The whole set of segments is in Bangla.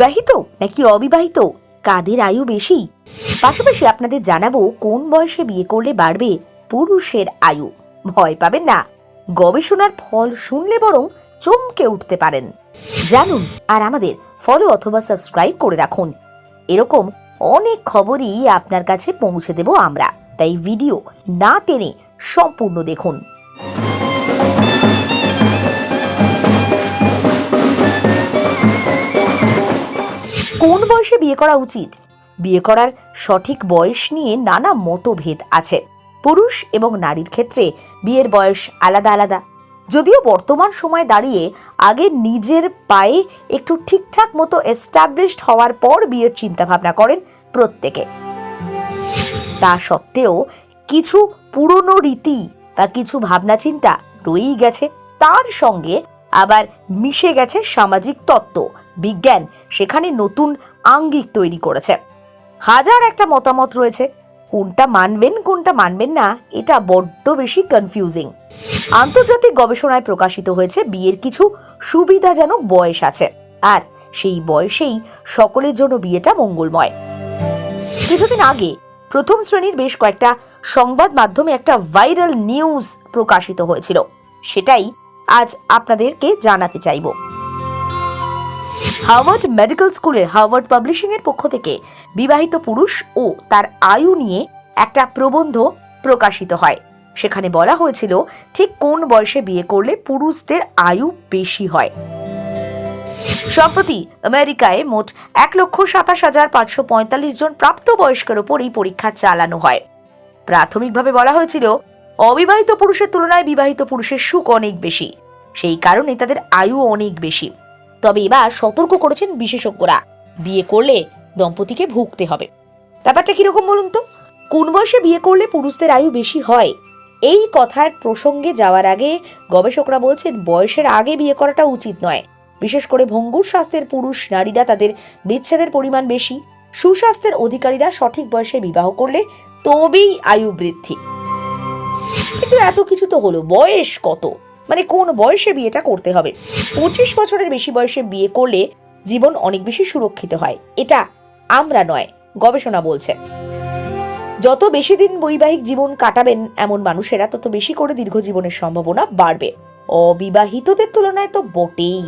বিবাহিত নাকি অবিবাহিত? কাদের আয়ু বেশি? পাশাপাশি আপনাদের জানাব কোন বয়সে বিয়ে করলে বাড়বে পুরুষের আয়ু। ভয় পাবেন না। গবেষণার ফল শুনলে বরং চমকে উঠতে পারেন। জানুন আর আমাদের ফলো অথবা সাবস্ক্রাইব করে রাখুন। এরকম অনেক খবরই আপনার কাছে পৌঁছে দেব আমরা। তাই ভিডিও না টেনে সম্পূর্ণ দেখুন। বয়সে বিয়ে করা উচিত। বিয়ে করার সঠিক বয়স নিয়ে নানা মতভেদ আছে। পুরুষ এবং নারীর ক্ষেত্রে বিয়ের বয়স আলাদা আলাদা। যদিও বর্তমান সময় দাঁড়িয়ে আগে নিজের পায়ে একটু ঠিকঠাক মতো এস্টাবলিশড হওয়ার পর বিয়ের চিন্তাভাবনা করেন প্রত্যেকে। তা সত্ত্বেও কিছু পুরনো রীতি বা কিছু ভাবনা চিন্তা রয়েই গেছে। তার সঙ্গে আবার মিশে গেছে সামাজিক তত্ত্ব। বিজ্ঞান সেখানে নতুন আঙ্গিক তৈরি করেছে। হাজার একটা মতামত রয়েছে। কোনটা মানবেন কোনটা মানবেন না, এটা বড্ড বেশি কনফিউজিং আন্তর্জাতিক গবেষণায় প্রকাশিত হয়েছে বিয়ের কিছু সুবিধাজনক বয়স আছে। আর সেই বয়সেই সকলের জন্য বিয়েটা মঙ্গলময়। কিছুদিন আগে প্রথম শ্রেণির বেশ কয়েকটা সংবাদ মাধ্যমে একটা ভাইরাল নিউজ প্রকাশিত হয়েছিল। সেটাই আজ আপনাদেরকে জানাতে চাইব। হার্ভার্ড মেডিকেল স্কুলের হার্ভার্ড পাবলিশিং এর পক্ষ থেকে বিবাহিত পুরুষ ও তার আয়ু নিয়ে একটা প্রবন্ধ প্রকাশিত হয়। সেখানে বলা হয়েছিল, ঠিক কোন বয়সে বিয়ে করলে পুরুষদের আয়ু বেশি হয়। সম্প্রতি আমেরিকায় মোট এক লক্ষ সাতাশ হাজার পাঁচশো পঁয়তাল্লিশ জন প্রাপ্তবয়স্কের ওপর এই পরীক্ষা চালানো হয়। প্রাথমিকভাবে বলা হয়েছিল, অবিবাহিত পুরুষের তুলনায় বিবাহিত পুরুষের সুখ অনেক বেশি। সেই কারণে তাদের আয়ু অনেক বেশি। তবে এবার সতর্ক করেছেন বিশেষজ্ঞরা। বিয়ে করলে দম্পতিকে ভুগতে হবে। ব্যাপারটা কীরকম বলুন তো? কোন বয়সে বিয়ে করলে পুরুষদের আয়ু বেশি হয়? এই কথার প্রসঙ্গে যাওয়ার আগে গবেষকরা বলছেন, বয়সের আগে বিয়ে করাটা উচিত নয়। বিশেষ করে ভঙ্গুর স্বাস্থ্যের পুরুষ নারীরা তাদের বিচ্ছেদের পরিমাণ বেশি। সুস্বাস্থ্যের অধিকারীরা সঠিক বয়সে বিবাহ করলে তবেই আয়ু বৃদ্ধি। কিন্তু এত কিছু তো হলো। বয়স কত? মানে কোন বয়সে বিয়েটা করতে হবে? পঁচিশ বছরের বেশি বয়সে বিয়ে করলে জীবন অনেক বেশি সুরক্ষিত হয়। এটা আমরা নয়, গবেষণা বলছে। যত বেশি দিন বৈবাহিক জীবন কাটাবেন এমন মানুষেরা, তত বেশি করে দীর্ঘ জীবনের সম্ভাবনা বাড়বে। অবিবাহিতদের তুলনায় তো বটেই।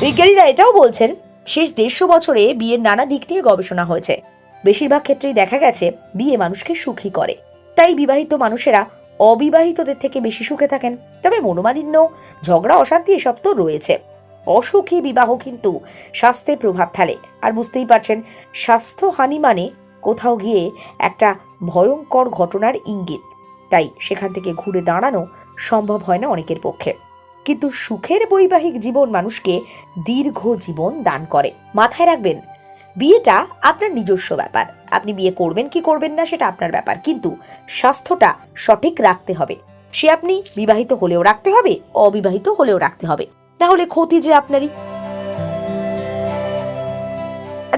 বিজ্ঞানীরা এটাও বলছেন, শেষ দেড়শো বছরে বিয়ের নানা দিক নিয়ে গবেষণা হয়েছে। বেশিরভাগ ক্ষেত্রেই দেখা গেছে, বিয়ে মানুষকে সুখী করে। তাই বিবাহিত মানুষেরা অবিবাহিতদের থেকে বেশি সুখে থাকেন। তবে মনোমালিন্য, ঝগড়া, অশান্তি এসব তো রয়েছে। অসুখী বিবাহ কিন্তু স্বাস্থ্যে প্রভাব ফেলে। আর বুঝতেই পারছেন স্বাস্থ্যহানি মানে কোথাও গিয়ে একটা ভয়ঙ্কর ঘটনার ইঙ্গিত। তাই সেখান থেকে ঘুরে দাঁড়ানো সম্ভব হয় না অনেকের পক্ষে। কিন্তু সুখের বৈবাহিক জীবন মানুষকে দীর্ঘ জীবন দান করে। মাথায় রাখবেন, বিয়েটা আপনার নিজস্ব ব্যাপার। আপনি বিয়ে করবেন, কি করবেন না সেটা আপনার ব্যাপার। কিন্তু স্বাস্থ্যটা সঠিক রাখতে হবে। সে আপনি বিবাহিত হলেও রাখতে হবে, অবিবাহিত হলেও রাখতে হবে। না হলে ক্ষতি যে আপনারই।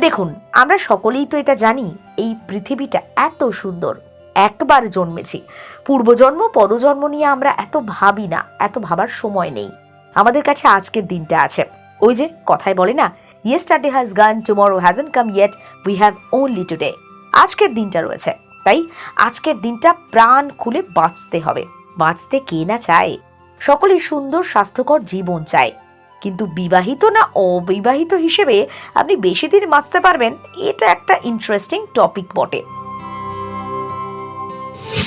দেখুন, আমরা সকলেই তো এটা জানি, এই পৃথিবীটা এত সুন্দর, একবার জন্মেছি। পূর্বজন্ম, পরজন্ম নিয়ে আমরা এত ভাবি না, এত ভাবার সময় নেই। আমাদের কাছে আজকের দিনটা আছে। ওই যে কথায় বলে না yesterday has gone tomorrow hasn't come yet we have only today আজকের দিনটা রয়েছে। তাই আজকের দিনটা প্রাণ খুলে বাঁচতে হবে। বাঁচতে কে না চায়? সকলেই সুন্দর, স্বাস্থ্যকর জীবন চায়। কিন্তু বিবাহিত না অবিবাহিত হিসেবে আপনি বেশি দিন বাঁচতে পারবেন? এটা একটা ইন্টারেস্টিং টপিক বটে।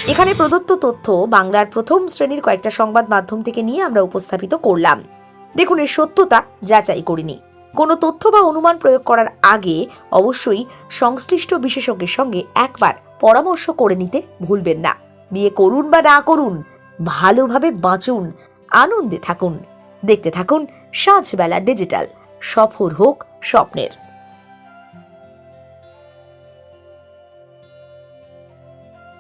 এখানে প্রদত্ত তথ্য বাংলার প্রথম শ্রেণির কয়েকটা সংবাদ মাধ্যম থেকে নিয়ে আমরা উপস্থাপিত করলাম। দেখুন এর সত্যতা যাচাই করিনি। কোনো তথ্য বা অনুমান প্রয়োগ করার আগে অবশ্যই সংশ্লিষ্ট বিশেষজ্ঞের সঙ্গে একবার পরামর্শ করে নিতে ভুলবেন না। বিয়ে করুন বা না করুন, ভালোভাবে বাঁচুন, আনন্দে থাকুন। দেখতে থাকুন সাঁঝবেলা ডিজিটাল। সফর হোক স্বপ্নের।